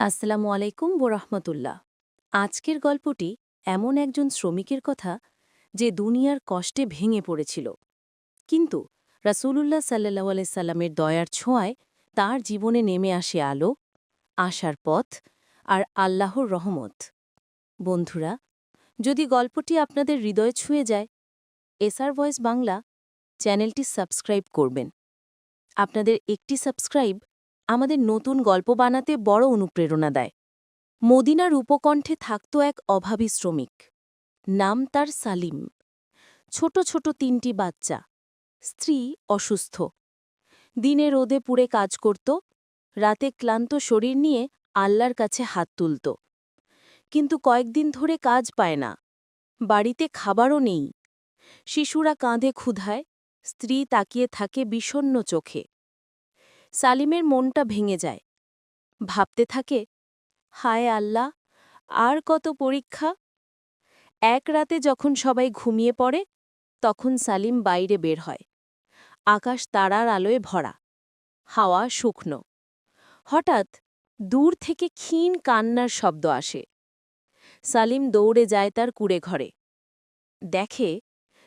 আসসালামু আলাইকুম বোরহমতুল্লাহ আজকের গল্পটি এমন একজন শ্রমিকের কথা যে দুনিয়ার কষ্টে ভেঙে পড়েছিল। কিন্তু রাসূলুল্লাহ সাল্লাহ সাল্লামের দয়ার ছোঁয়ায় তার জীবনে নেমে আসে আলো, আশার পথ আর আল্লাহর রহমত। বন্ধুরা, যদি গল্পটি আপনাদের হৃদয় ছুঁয়ে যায়, এসআর ভয়েস বাংলা চ্যানেলটি সাবস্ক্রাইব করবেন। আপনাদের একটি সাবস্ক্রাইব আমাদের নতুন গল্প বানাতে বড় অনুপ্রেরণা দেয়। মদিনার উপকণ্ঠে থাকত এক অভাবী শ্রমিক। নাম তার সালিম। ছোট ছোট তিনটি বাচ্চা। স্ত্রী অসুস্থ। দিনে রোদে পুড়ে কাজ করত। রাতে ক্লান্ত শরীর নিয়ে আল্লার কাছে হাত তুলত। কিন্তু কয়েকদিন ধরে কাজ পায় না। বাড়িতে খাবারও নেই। শিশুরা কাঁধে ক্ষুধায়। স্ত্রী তাকিয়ে থাকে বিষণ্ন চোখে। সালিমের মনটা ভেঙে যায়। ভাবতে থাকে, হায় আল্লাহ, আর কত পরীক্ষা। এক রাতে যখন সবাই ঘুমিয়ে পড়ে, তখন সালিম বাইরে বের হয়। আকাশ তারার আলোয় ভরা, হাওয়া শুকনো। হঠাৎ দূর থেকে ক্ষীণ কান্নার শব্দ আসে। সালিম দৌড়ে যায় তার কুড়ে ঘরে। দেখে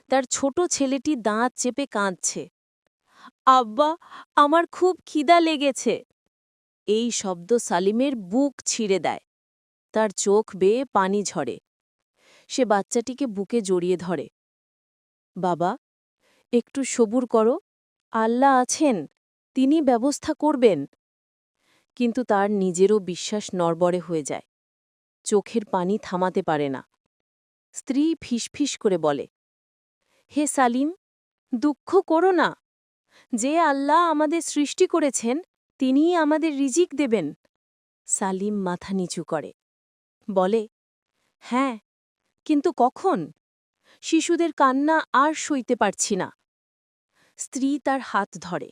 তার ছোট ছেলেটি দাঁত চেপে কাঁদছে। আব্বা, আমার খুব খিদা লেগেছে। এই শব্দ সালিমের বুক ছিঁড়ে দেয়। তার চোখ বেয়ে পানি ঝরে। সে বাচ্চাটিকে বুকে জড়িয়ে ধরে। বাবা, একটু সবুর করো। আল্লাহ আছেন, তিনি ব্যবস্থা করবেন। কিন্তু তার নিজেরও বিশ্বাস নরবরে হয়ে যায়। চোখের পানি থামাতে পারে না। স্ত্রী ফিসফিস করে বলে, হে সালিম, দুঃখ করো না। যে আল্লাহ আমাদের সৃষ্টি করেছেন, তিনিই আমাদের রিজিক দেবেন। সালিম মাথা নিচু করে, বলে হ্যাঁ কিন্তু কখন? শিশুদের কান্না আর সইতে পারছি না। স্ত্রী তার হাত ধরে,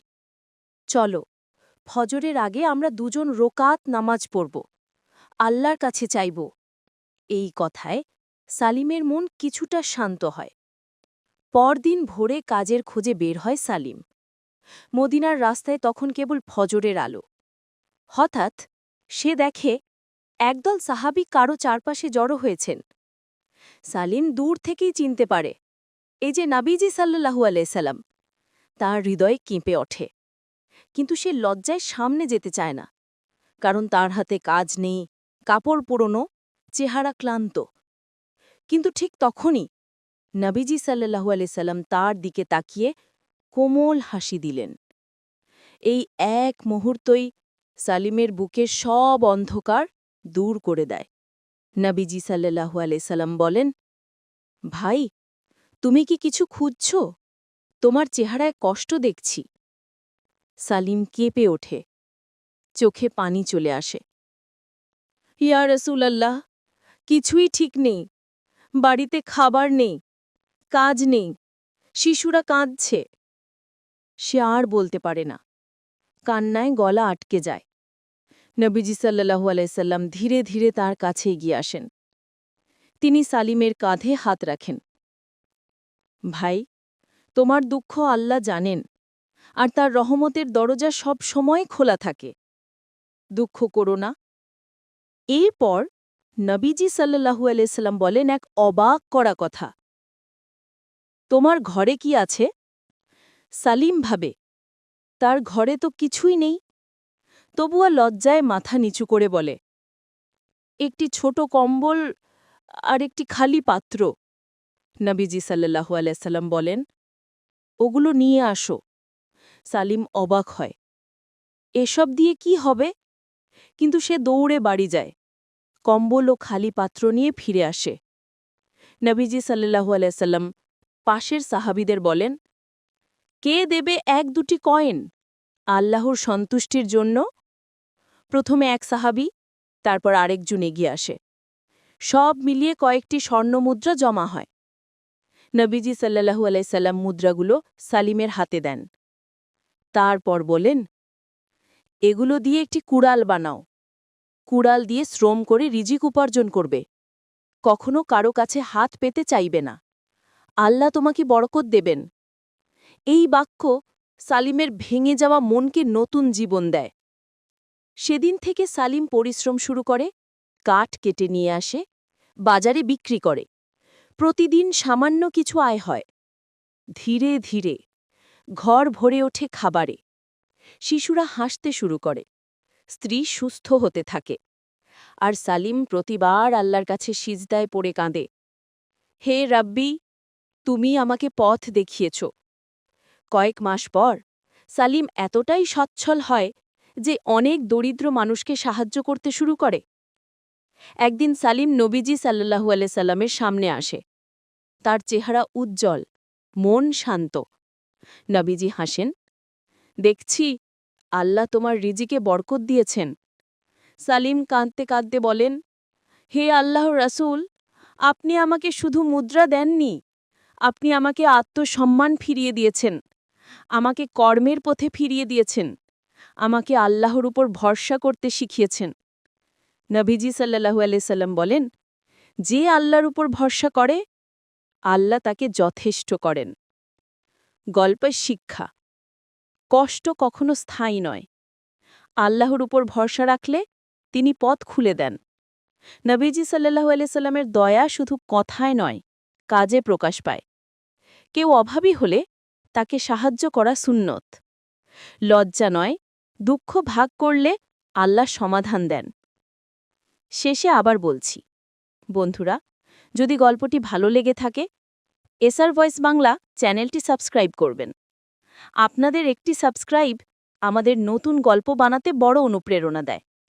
চলো, ফজরের আগে আমরা দুজন রোকাত নামাজ পড়ব, আল্লাহর কাছে চাইব। এই কথায় সালিমের মন কিছুটা শান্ত হয়। পরদিন ভোরে কাজের খোঁজে বের হয় সালিম। মদিনার রাস্তায় তখন কেবল ফজরের আলো। হঠাৎ সে দেখে একদল সাহাবি কারও চারপাশে জড়ো হয়েছেন। সালিম দূর থেকেই চিনতে পারে, এই যে নাবিজি সাল্লাহু আলাইসাল্লাম তার হৃদয় কেঁপে ওঠে। কিন্তু সে লজ্জায় সামনে যেতে চায় না, কারণ তার হাতে কাজ নেই, কাপড় পুরনো, চেহারা ক্লান্ত। কিন্তু ঠিক তখনই নাবিজি সাল্লাহু আলাইসাল্লাম তার দিকে তাকিয়ে কোমল হাসি দিলেন। এই এক মুহূর্তই সালিমের বুকে সব অন্ধকার দূর করে দেয়। নবীজি সাল্লাহু আলাইসাল্লাম বলেন, ভাই, তুমি কি কিছু খুঁজছ? তোমার চেহারায় কষ্ট দেখছি। সালিম কেঁপে ওঠে। চোখে পানি চলে আসে। ইয়া রসুলাল্লাহ, কিছুই ঠিক নেই। বাড়িতে খাবার নেই, কাজ নেই। শিশুরা কাঁদছে। সে আর বলতে পারে না। কান্নায় গলা আটকে যায়। নবীজি সাল্লাহু আলাইসাল্লাম ধীরে ধীরে তার কাছে এগিয়ে আসেন। তিনি সালিমের কাঁধে হাত রাখেন। ভাই, তোমার দুঃখ আল্লাহ জানেন, আর তার রহমতের দরজা সব সময় খোলা থাকে। দুঃখ করো না। এরপর নবীজি সাল্লাহু আলাইসাল্লাম বলেন এক অবাক করা কথা। তোমার ঘরে কি আছে? সালিম ভাবে তার ঘরে তো কিছুই নেই। তবুয়া লজ্জায় মাথা নিচু করে বলে, একটি ছোট কম্বল আর একটি খালি পাত্র। নবীজি সাল্লাহু আলাইসাল্লাম বলেন, ওগুলো নিয়ে আসো। সালিম অবাক হয়, এসব দিয়ে কি হবে? কিন্তু সে দৌড়ে বাড়ি যায়, কম্বল ও খালি পাত্র নিয়ে ফিরে আসে। নবীজি সাল্লাহু আলাইসাল্লাম পাশের সাহাবিদের বলেন কে দেবে এক দুটি কয়েন? আল্লাহর সন্তুষ্টির জন্য? প্রথমে এক সাহাবি, তারপর আরেকজন এগিয়ে আসে। সব মিলিয়ে কয়েকটি স্বর্ণমুদ্রা জমা হয়। নবীজি সাল্লাহু আলাইসাল্লাম মুদ্রাগুলো সালিমের হাতে দেন। তারপর বলেন, এগুলো দিয়ে একটি কুড়াল বানাও। কুড়াল দিয়ে শ্রম করে রিজিক উপার্জন করবে। কখনো কারও কাছে হাত পেতে চাইবে না। আল্লাহ তোমাকে বরকত দেবেন। এই বাক্য সালিমের ভেঙে যাওয়া মনকে নতুন জীবন দেয়। সেদিন থেকে সালিম পরিশ্রম শুরু করে, কাঠ কেটে নিয়ে আসে, বাজারে বিক্রি করে। প্রতিদিন সামান্য কিছু আয় হয়। ধীরে ধীরে ঘর ভরে ওঠে খাবারে। শিশুরা হাসতে শুরু করে। স্ত্রী সুস্থ হতে থাকে। আর সালিম প্রতিবার আল্লাহর কাছে সিজদায় পড়ে কাঁদে। হে রাব্বি, তুমি আমাকে পথ দেখিয়েছ। কয়েক মাস পর, সালিম এতটাই সচ্ছল হয় যে অনেক দরিদ্র মানুষকে সাহায্য করতে শুরু করে। একদিন সালিম নবীজি সাল্লাহু সাল্লামের সামনে আসে। তার চেহারা উজ্জ্বল, মন শান্ত। নবীজি হাসেন, দেখছি আল্লাহ তোমার রিজিকে বরকত দিয়েছেন। সালিম কাঁদতে কাঁদতে বলেন, হে আল্লাহ রাসূল, আপনি আমাকে শুধু মুদ্রা দেননি, আপনি আমাকে আত্মসম্মান ফিরিয়ে দিয়েছেন। আমাকে কর্মের পথে ফিরিয়ে দিয়েছেন। আমাকে আল্লাহর উপর ভরসা করতে শিখিয়েছেন। নবীজি সাল্লাহু সাল্লাম বলেন, যে আল্লাহর উপর ভরসা করে, আল্লাহ তাকে যথেষ্ট করেন। গল্পের শিক্ষা। কষ্ট কখনো স্থায়ী নয়। আল্লাহর উপর ভরসা রাখলে তিনি পথ খুলে দেন। নবীজি সাল্লাহু সাল্লামের দয়া শুধু কথায় নয়, কাজে প্রকাশ পায়। কেউ অভাবী হলে তাকে সাহায্য করা সুন্নত। লজ্জা নয়, দুঃখ ভাগ করলে আল্লাহ সমাধান দেন। শেষে আবার বলছি, বন্ধুরা, যদি গল্পটি ভালো লেগে থাকে, এসআর ভয়েস বাংলা চ্যানেলটি সাবস্ক্রাইব করবেন। আপনাদের একটি সাবস্ক্রাইব আমাদের নতুন গল্প বানাতে বড় অনুপ্রেরণা দেয়।